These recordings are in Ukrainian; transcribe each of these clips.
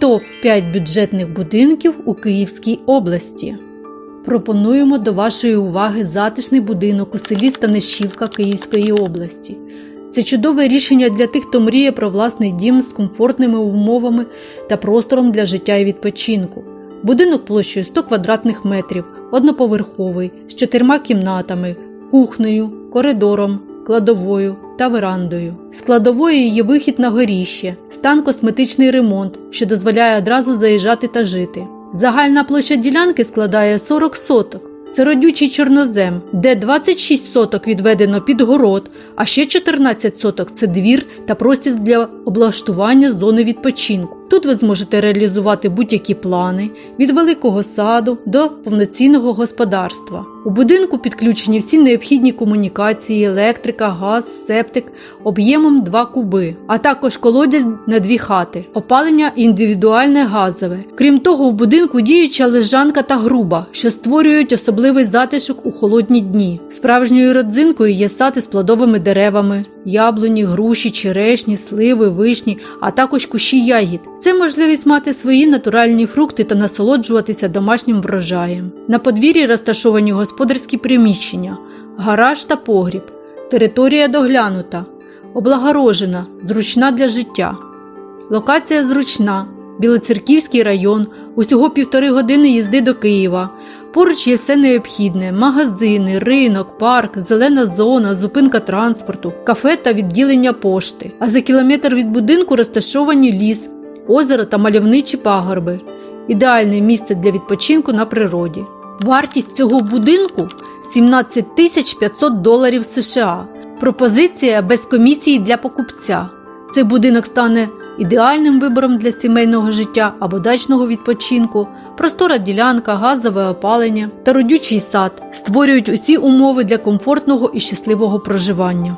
Топ-5 бюджетних будинків у Київській області. Пропонуємо до вашої уваги затишний будинок у селі Станишівка Київської області. Це чудове рішення для тих, хто мріє про власний дім з комфортними умовами та простором для життя і відпочинку. Будинок площею 100 квадратних метрів, одноповерховий, з чотирма кімнатами, кухнею, коридором, кладовою та верандою. З кладової є вихід на горіще, стан косметичний ремонт, що дозволяє одразу заїжджати та жити. Загальна площа ділянки складає 40 соток. Це родючий чорнозем, де 26 соток відведено під город, а ще 14 соток це двір та простір для облаштування зони відпочинку. Тут ви зможете реалізувати будь-які плани від великого саду до повноцінного господарства. У будинку підключені всі необхідні комунікації, електрика, газ, септик об'ємом 2 куби, а також колодязь на дві хати, опалення індивідуальне газове. Крім того, в будинку діюча лежанка та груба, що створюють особливий затишок у холодні дні. Справжньою родзинкою є сад із плодовими деревами, яблуні, груші, черешні, сливи, вишні, а також кущі ягід. Це можливість мати свої натуральні фрукти та насолоджуватися домашнім врожаєм. На подвір'ї розташовані господарські приміщення, гараж та погріб, територія доглянута, облагорожена, зручна для життя. Локація зручна, Білоцерківський район, усього півтори години їзди до Києва. Поруч є все необхідне: магазини, ринок, парк, зелена зона, зупинка транспорту, кафе та відділення пошти. А за кілометр від будинку розташовані ліс, озеро та мальовничі пагорби. Ідеальне місце для відпочинку на природі. Вартість цього будинку 17 тисяч 500 доларів США. Пропозиція без комісії для покупця. Цей будинок стане ідеальним вибором для сімейного життя або дачного відпочинку. Простора ділянка, газове опалення та родючий сад створюють усі умови для комфортного і щасливого проживання.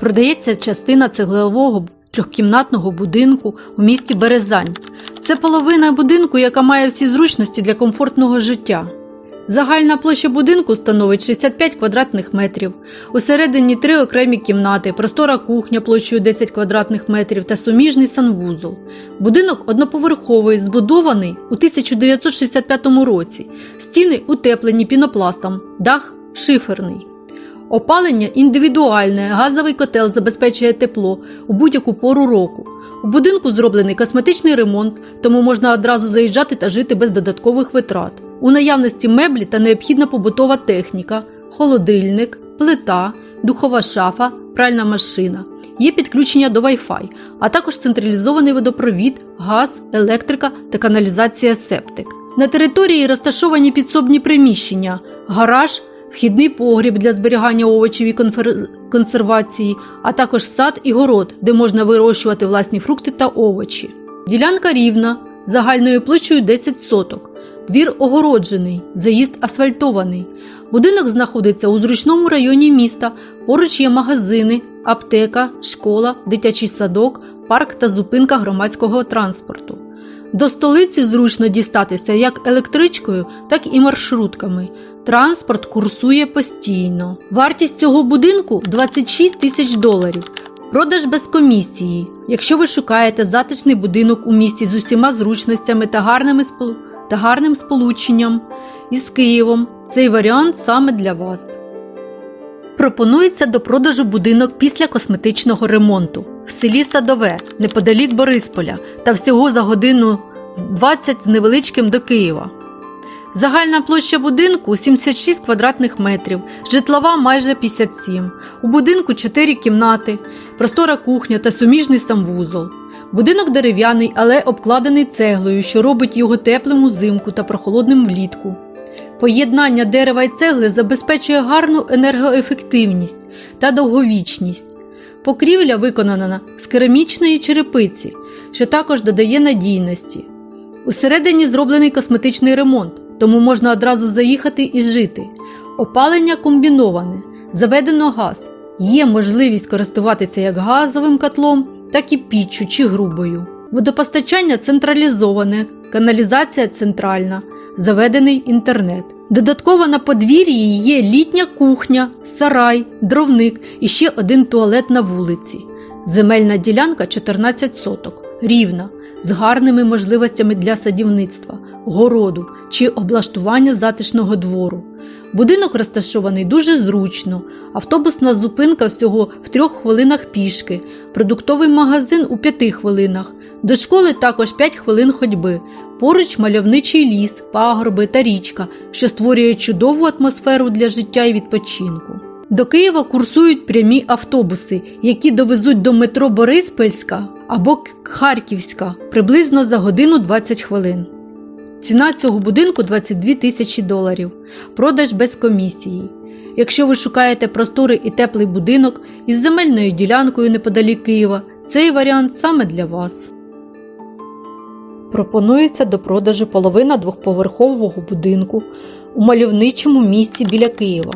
Продається частина цеглового трьохкімнатного будинку у місті Березань. Це половина будинку, яка має всі зручності для комфортного життя. Загальна площа будинку становить 65 квадратних метрів. Усередині три окремі кімнати, простора кухня площею 10 квадратних метрів та суміжний санвузол. Будинок одноповерховий, збудований у 1965 році. Стіни утеплені пінопластом, дах шиферний. Опалення індивідуальне, газовий котел забезпечує тепло у будь-яку пору року. У будинку зроблений косметичний ремонт, тому можна одразу заїжджати та жити без додаткових витрат. У наявності меблі та необхідна побутова техніка, холодильник, плита, духова шафа, пральна машина. Є підключення до Wi-Fi, а також централізований водопровід, газ, електрика та каналізація септик. На території розташовані підсобні приміщення, гараж, вхідний погріб для зберігання овочів і конфер- консервації, а також сад і город, де можна вирощувати власні фрукти та овочі. Ділянка рівна, загальною площею 10 соток. Двір огороджений, заїзд асфальтований. Будинок знаходиться у зручному районі міста. Поруч є магазини, аптека, школа, дитячий садок, парк та зупинка громадського транспорту. До столиці зручно дістатися як електричкою, так і маршрутками. Транспорт курсує постійно. Вартість цього будинку 26 тисяч доларів. Продаж без комісії. Якщо ви шукаєте затишний будинок у місті з усіма зручностями та гарними спол- та гарним сполученням із Києвом, цей варіант саме для вас. Пропонується до продажу будинок після косметичного ремонту в селі Садове, неподалік Борисполя, та всього за годину з 20 з невеличким до Києва. Загальна площа будинку 76 квадратних метрів, житлова майже 57. У будинку 4 кімнати, простора кухня та суміжний санвузол. Будинок дерев'яний, але обкладений цеглою, що робить його теплим узимку та прохолодним влітку. Поєднання дерева й цегли забезпечує гарну енергоефективність та довговічність. Покрівля виконана з керамічної черепиці, що також додає надійності. Усередині зроблений косметичний ремонт, тому можна одразу заїхати і жити. Опалення комбіноване, заведено газ. Є можливість користуватися як газовим котлом, так і піччю чи грубою. Водопостачання централізоване, каналізація центральна, заведений інтернет. Додатково на подвір'ї є літня кухня, сарай, дровник і ще один туалет на вулиці. Земельна ділянка 14 соток, рівна. з гарними можливостями для садівництва, городу чи облаштування затишного двору. Будинок розташований дуже зручно, автобусна зупинка всього в трьох хвилинах пішки, продуктовий магазин у п'яти хвилинах, до школи також 5 хвилин ходьби, поруч мальовничий ліс, пагорби та річка, що створює чудову атмосферу для життя і відпочинку. До Києва курсують прямі автобуси, які довезуть до метро Бориспільська або Харківська приблизно за годину 20 хвилин. Ціна цього будинку 22 тисячі доларів. Продаж без комісії. Якщо ви шукаєте просторий і теплий будинок із земельною ділянкою неподалік Києва, цей варіант саме для вас. Пропонується до продажу половина двохповерхового будинку у мальовничому місті біля Києва,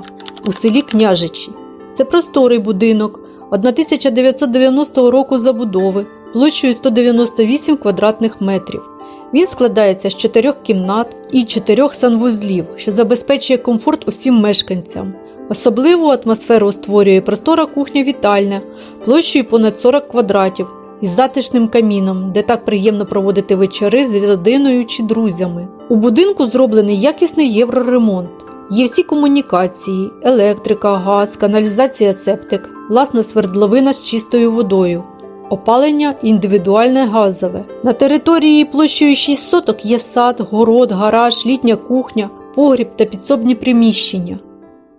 у селі Княжичі. Це просторий будинок 1990 року забудови площею 198 квадратних метрів. Він складається з чотирьох кімнат і чотирьох санвузлів, що забезпечує комфорт усім мешканцям. Особливу атмосферу створює простора кухня-вітальня площею понад 40 квадратів із затишним каміном, де так приємно проводити вечори з родиною чи друзями. У будинку зроблений якісний євроремонт. Є всі комунікації, електрика, газ, каналізація септик, власна свердловина з чистою водою. Опалення індивідуальне газове. На території площею 6 соток є сад, город, гараж, літня кухня, погріб та підсобні приміщення.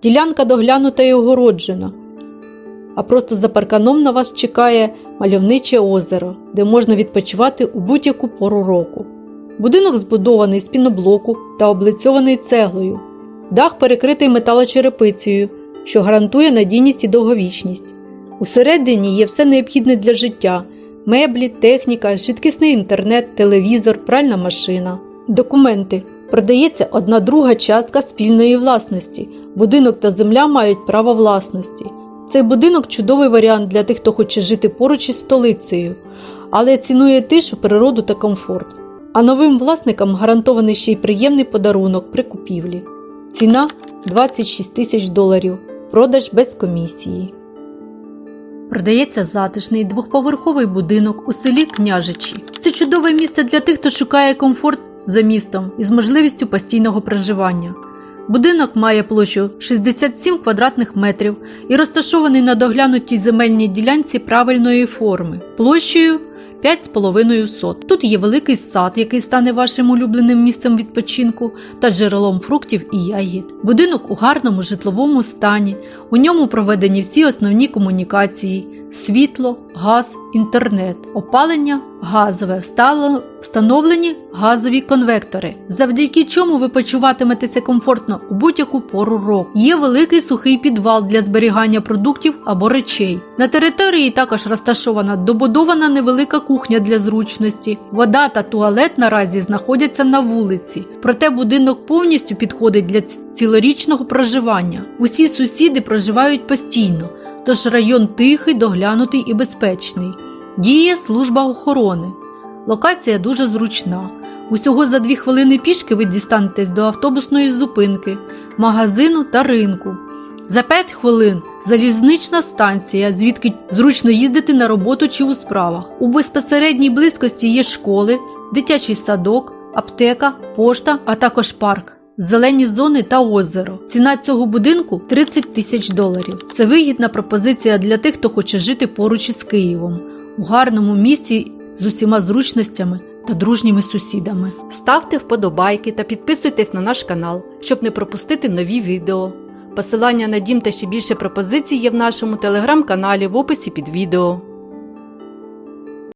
Ділянка доглянута і огороджена. А просто за парканом на вас чекає мальовниче озеро, де можна відпочивати у будь-яку пору року. Будинок збудований з піноблоку та облицьований цеглою. Дах перекритий металочерепицею, що гарантує надійність і довговічність. Усередині є все необхідне для життя: меблі, техніка, швидкісний інтернет, телевізор, пральна машина. Документи. Продається одна друга частка спільної власності. Будинок та земля мають право власності. Цей будинок чудовий варіант для тих, хто хоче жити поруч із столицею, але цінує тишу, природу та комфорт. А новим власникам гарантований ще й приємний подарунок при купівлі. Ціна 26 тисяч доларів. Продаж без комісії. Продається затишний двохповерховий будинок у селі Княжичі. Це чудове місце для тих, хто шукає комфорт за містом із можливістю постійного проживання. Будинок має площу 67 квадратних метрів і розташований на доглянутій земельній ділянці правильної форми, площею 5,5 сот. Тут є великий сад, який стане вашим улюбленим місцем відпочинку та джерелом фруктів і ягід. Будинок у гарному житловому стані. У ньому проведені всі основні комунікації: світло, газ, інтернет, опалення, газове, стало встановлені газові конвектори, завдяки чому ви почуватиметеся комфортно у будь-яку пору року. Є великий сухий підвал для зберігання продуктів або речей. На території також розташована добудована невелика кухня для зручності. Вода та туалет наразі знаходяться на вулиці, проте будинок повністю підходить для цілорічного проживання. Усі сусіди проживають постійно, тож район тихий, доглянутий і безпечний. Діє служба охорони. Локація дуже зручна. Усього за дві хвилини пішки ви дістанетесь до автобусної зупинки, магазину та ринку. За 5 хвилин залізнична станція, звідки зручно їздити на роботу чи у справах. У безпосередній близькості є школи, дитячий садок, аптека, пошта, а також парк. Зелені зони та озеро. Ціна цього будинку 30 тисяч доларів. Це вигідна пропозиція для тих, хто хоче жити поруч із Києвом, у гарному місці з усіма зручностями та дружніми сусідами. Ставте вподобайки та підписуйтесь на наш канал, щоб не пропустити нові відео. Посилання на дім та ще більше пропозицій є в нашому телеграм-каналі в описі під відео.